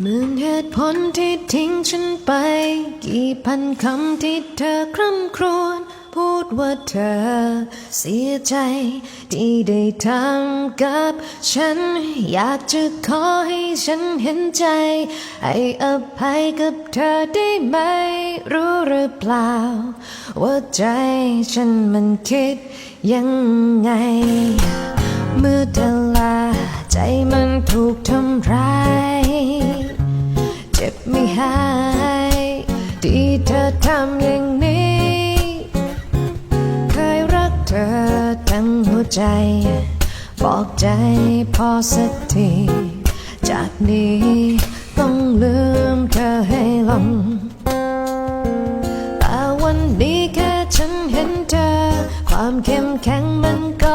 หมื่นเหตุผลที่ทิ้งฉันไป กี่พันคำที่เธอคร่ำครวญพูดว่าเธอเสียใจ ที่ได้ทำกับฉัน อยากจะขอให้ฉันเห็นใจ ให้อภัยกับเธอได้ไหม รู้หรือเปล่า ว่าใจฉันมันคิดยังไง เมื่อเธอลาใจมันถูกทำร้าย หายที่เธอทำอย่างนี้ เคยรักเธอทั้งหัวใจ บอกใจพอสักที จากนี้ต้องลืมเธอให้ลงแต่วันนี้แค่ฉันเห็นเธอ ความเข้มแข็งมันก็